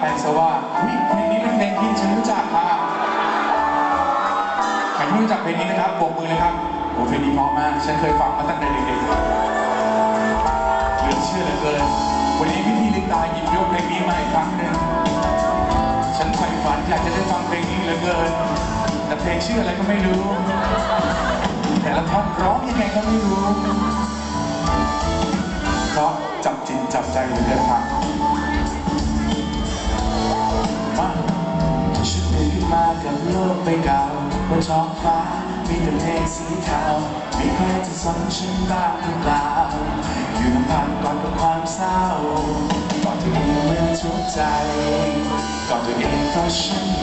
ไปซะว่าอุ๊ยเพลงนี้เป็นเพลงที่ฉันรู้จักค่ะใครที่รู้จักเพลงนี้นะครับโบกมือเลยครับโอ้เพลงนี้เพราะมาก ฉันเคยฟังมาตั้งแต่เด็กๆเหลือเชื่อเหลือเกิน วันนี้พี่ทีลิตาหยิบยกเพลงนี้มาอีกครั้งหนึ่งฉันใฝ่ฝันอยากจะได้ฟังเพลงนี้เหลือเกิน แต่เพลงชื่ออะไรก็ไม่รู้ แต่ละท่อนร้องยังไงก็ไม่รู้เพราะจับจิตจับใจเหลือ กับโลกใบเก่าบนท้องฟ้า มีแต่เมฆสีขาวมีใครจะสนฉันบ้างหรือเปล่า อยู่ลำพังก่อนกับความเศร้าก่อนที่เองเมื่อทุกใจก่อนตัวเองเพราะฉัน